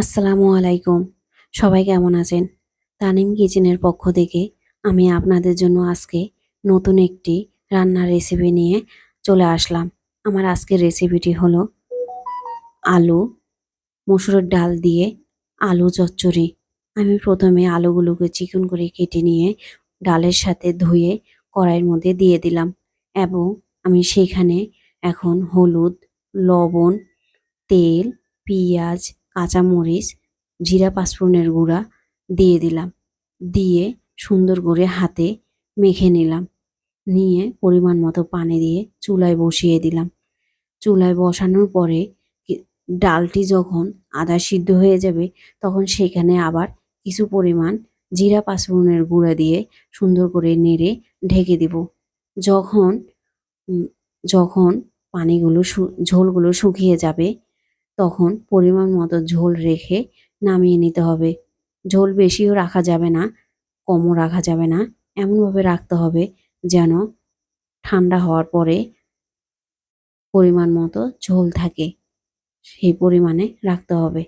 আসসালামু আলাইকুম। সবাই কেমন আছেন? তানিম কিচেনের পক্ষ থেকে আমি আপনাদের জন্য আজকে নতুন একটি রান্নার রেসিপি নিয়ে চলে আসলাম। আমার আজকের রেসিপিটি হলো আলু, মসুরের ডাল দিয়ে আলু চচ্চড়ি। আমি প্রথমে আলুগুলোকে চিকন করে কেটে নিয়ে ডালের সাথে ধুয়ে কড়াইয়ের মধ্যে দিয়ে দিলাম এবং আমি সেখানে এখন হলুদ, লবণ, তেল, পেঁয়াজ কাঁচামরিচ, জিরা পাঁচফোড়নের গুঁড়া দিয়ে দিলাম। দিয়ে সুন্দর করে হাতে মেখে নিলাম। নিয়ে পরিমাণ মতো পানি দিয়ে চুলায় বসিয়ে দিলাম। চুলায় বসানোর পরে ডালটি যখন আদা সিদ্ধ হয়ে যাবে, তখন সেখানে আবার কিছু পরিমাণ জিরা পাঁচফোড়নের গুঁড়া দিয়ে সুন্দর করে নেড়ে ঢেকে দিব। যখন যখন পানিগুলো ঝোলগুলো শুকিয়ে যাবে তখন পরিমাণ মতো ঝোল রেখে নামিয়ে নিতে হবে। ঝোল বেশিও রাখা যাবে না, কমও রাখা যাবে না। এমনভাবে রাখতে হবে যেন ঠান্ডা হওয়ার পরে পরিমাণ মতো ঝোল থাকে, সেই পরিমাণে রাখতে হবে।